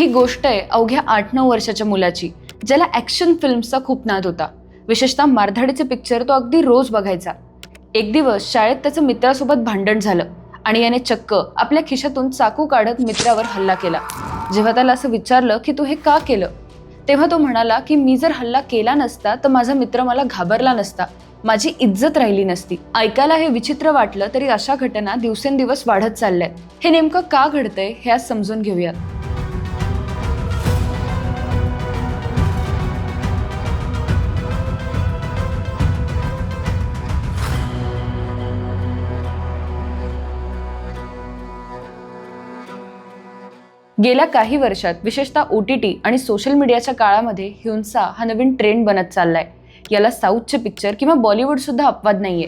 ही गोष्ट आहे अवघ्या आठ नऊ वर्षाच्या मुलाची ज्याला ॲक्शन फिल्म्सचा खूप नाद होता. विशेषतः मारधाडीचे पिक्चर तो अगदी रोज बघायचा. एक दिवस शाळेत त्याचं मित्रासोबत भांडण झालं आणि याने चक्क आपल्या खिशातून चाकू काढत मित्रावर हल्ला केला. जेव्हा त्याला असं विचारलं की तू हे का केलं? तेव्हा तो म्हणाला की मी जर हल्ला केला नसता तर माझा मित्र मला घाबरला नसता. माझी इज्जत राहिली नसती. ऐकायला हे विचित्र वाटलं तरी अशा घटना दिवसेंदिवस वाढत चालल्यात. हे नेमकं का घडतंय हे आज समजून घेऊयात. गेल्या काही वर्षात विशेषतः ओ टी टी आणि सोशल मीडियाच्या काळामध्ये हिंसा हा नवीन ट्रेंड बनत चाललाय. याला साऊथचे पिक्चर किंवा बॉलिवूडसुद्धा अपवाद अपवाद नाहीये.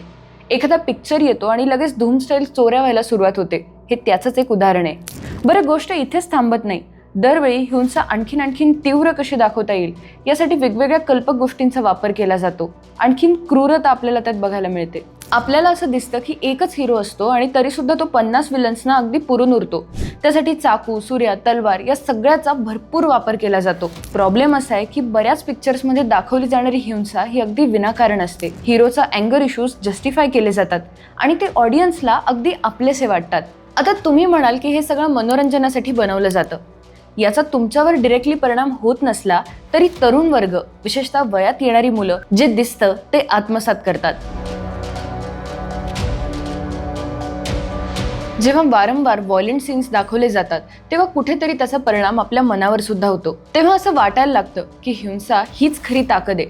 एखादा पिक्चर येतो आणि लगेच धूम स्टाईल चोऱ्या व्हायला सुरुवात होते. हे त्याचंच एक उदाहरण आहे. बरं गोष्ट इथेच थांबत नाही. दरवेळी हिंसा आणखीन आणखीन तीव्र कशी दाखवता येईल यासाठी वेगवेगळ्या कल्पक गोष्टींचा वापर केला जातो. आणखीन क्रूरता आपल्याला त्यात बघायला मिळते. आपल्याला असं दिसतं की एकच हिरो असतो आणि तरीसुद्धा तो पन्नास विलन्सना अगदी पुरून उरतो. त्यासाठी चाकू सूर्या तलवार या सगळ्याचा भरपूर वापर केला जातो. प्रॉब्लेम असा आहे की बऱ्याच पिक्चर्समध्ये दाखवली जाणारी हिंसा ही अगदी विनाकारण असते. हिरोचा अँगर इश्यूज जस्टिफाय केले जातात आणि ते ऑडियन्सला अगदी आपलेसे वाटतात. आता तुम्ही म्हणाल की हे सगळं मनोरंजनासाठी बनवलं जातं. याचा तुमच्यावर डिरेक्टली परिणाम होत नसला तरी तरुण वर्ग विशेषतः वयात येणारी मुलं जे दिसतं ते आत्मसात करतात. जेव्हा वारंवार व्हायलेंट सीन्स दाखवले जातात तेव्हा कुठेतरी त्याचा परिणाम आपल्या मनावर सुद्धा होतो. तेव्हा असं वाटायला लागतं की हिंसा हीच खरी ताकद आहे.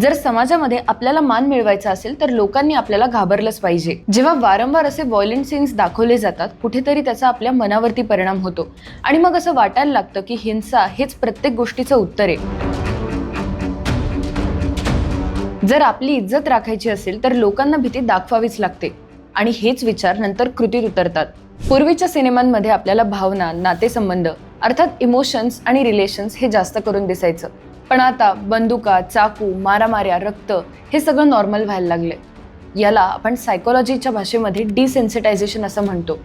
जर समाजामध्ये आपल्याला मान मिळवायचा असेल तर लोकांनी आपल्याला घाबरलंच पाहिजे. जेव्हा वारंवार असे व्हायलेंट सीन्स दाखवले जातात कुठेतरी त्याचा आपल्या मनावरती परिणाम होतो. आणि मग असं वाटायला लागतं की हिंसा हेच प्रत्येक गोष्टीचं उत्तर आहे. जर आपली इज्जत राखायची असेल तर लोकांना भीती दाखवावीच लागते. आणि हेच विचार नंतर कृतीत उतरतात. पूर्वीच्या सिनेमांमध्ये आपल्याला भावना नातेसंबंध अर्थात इमोशन्स आणि रिलेशन्स हे जास्त करून दिसायचं. पण आता बंदुका चाकू मारामाऱ्या रक्त हे सगळं नॉर्मल व्हायला लागले याला आपण सायकोलॉजीच्या भाषेमध्ये डिसेन्सिटायझेशन असं म्हणतो.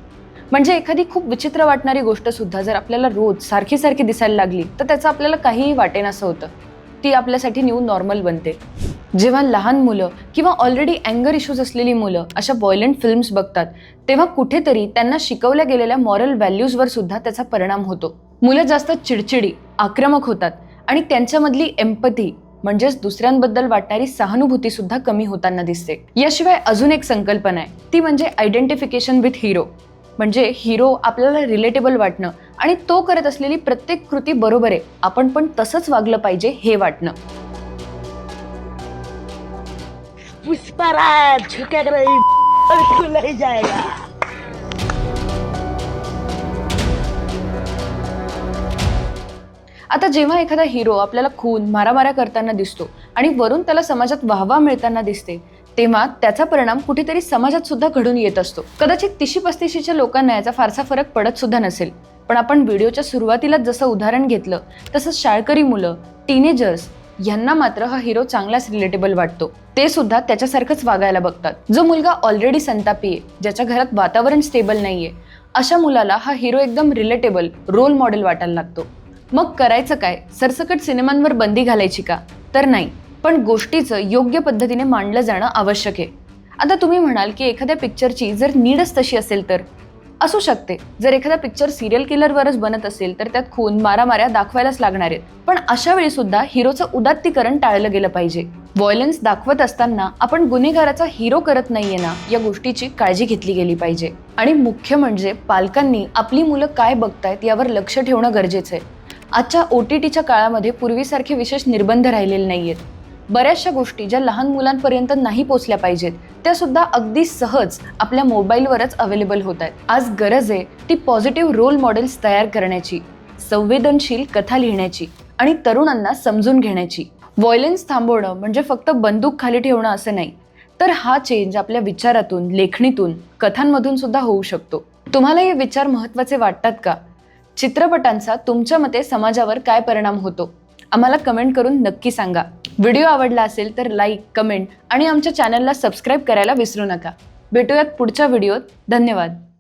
म्हणजे एखादी खूप विचित्र वाटणारी गोष्ट सुद्धा जर आपल्याला रोज सारखी सारखी दिसायला लागली तर त्याचं आपल्याला काहीही वाटेन असं होतं. ती आपल्यासाठी न्यू नॉर्मल बनते. जेव्हा लहान मुलं किंवा ऑलरेडी अँगर इश्यूज असलेली मुलं अशा वॉयलंट फिल्म्स बघतात तेव्हा कुठेतरी त्यांना शिकवल्या गेलेल्या मॉरल व्हॅल्यूजवर सुद्धा त्याचा परिणाम होतो. मुलं जास्त चिडचिडी आक्रमक होतात आणि त्यांच्यामधली एम्पथी म्हणजेच दुसऱ्यांबद्दल वाटणारी सहानुभूती सुद्धा कमी होताना दिसते. याशिवाय अजून एक संकल्पना आहे ती म्हणजे आयडेंटिफिकेशन विथ हिरो म्हणजे हिरो आपल्याला रिलेटेबल वाटणं आणि तो करत असलेली प्रत्येक कृती बरोबर आहे आपण पण तसंच वागलं पाहिजे हे वाटणं. पुष्पराज झुकेगा नहीं बिल्कुल नहीं जाएगा आता जेव्हा एखादा हिरो आपल्याला खून मारामाऱ्या करताना दिसतो आणि वरून त्याला समाजात वाहवा मिळताना दिसते तेव्हा त्याचा परिणाम कुठेतरी समाजात सुद्धा घडून येत असतो. कदाचित तिशी पस्तीशीच्या लोकांना याचा फारसा फरक पडत सुद्धा नसेल. पण आपण व्हिडिओच्या सुरुवातीलाच जसं उदाहरण घेतलं तसंच शाळकरी मुलं टीनेजर्स यांना मात्र हा हिरो चांगलाच रिलेटेबल वाटतो. ते सुद्धा त्याच्यासारखंच वागायला बघतात. जो मुलगा ऑलरेडी संतापी आहे ज्याच्या घरात वातावरण स्टेबल नाहीये अशा मुलाला हा हिरो एकदम रिलेटेबल रोल मॉडेल वाटायला लागतो. मग करायचं काय? सरसकट सिनेमांवर बंदी घालायची का? तर नाही. पण गोष्टीचं योग्य पद्धतीने मांडलं जाणं आवश्यक आहे. आता तुम्ही म्हणाल की एखाद्या पिक्चरची जर नीडच तशी असेल तर? असू शकते. जर एखादा पिक्चर सिरियल किलरवरच बनत असेल तर त्यात खून मारामाऱ्या दाखवायलाच लागणार आहेत. पण अशा वेळी सुद्धा हिरोचं उदात्तीकरण टाळलं गेलं पाहिजे. व्हायलन्स दाखवत असताना आपण गुन्हेगाराचा हिरो करत नाहीये ना या गोष्टीची काळजी घेतली गेली पाहिजे. आणि मुख्य म्हणजे पालकांनी आपली मुलं काय बघतायत यावर लक्ष ठेवणं गरजेचं आहे. आजच्या ओ टी टीच्या काळामध्ये पूर्वीसारखे विशेष निर्बंध राहिलेले नाही आहेत बऱ्याचशा गोष्टी ज्या लहान मुलांपर्यंत नाही पोचल्या पाहिजेत त्या सुद्धा अगदी सहज आपल्या मोबाईलवरच अवेलेबल होत आहेत. आज गरज आहे ती पॉझिटिव्ह रोल मॉडेल्स तयार करण्याची संवेदनशील कथा लिहिण्याची आणि तरुणांना समजून घेण्याची. व्हॉयलेन्स थांबवणं म्हणजे फक्त बंदूक खाली ठेवणं असं नाही तर हा चेंज आपल्या विचारातून लेखणीतून कथांमधून सुद्धा होऊ शकतो. तुम्हाला हे विचार महत्त्वाचे वाटतात का? चित्रपटांचा तुमच्या मते समाजावर काय परिणाम होतो? आम्हाला कमेंट करून नक्की सांगा. व्हिडिओ आवडला असेल तर लाईक कमेंट आणि आमच्या चॅनलला सबस्क्राईब करायला विसरू नका. भेटूयात पुढच्या व्हिडिओत. धन्यवाद.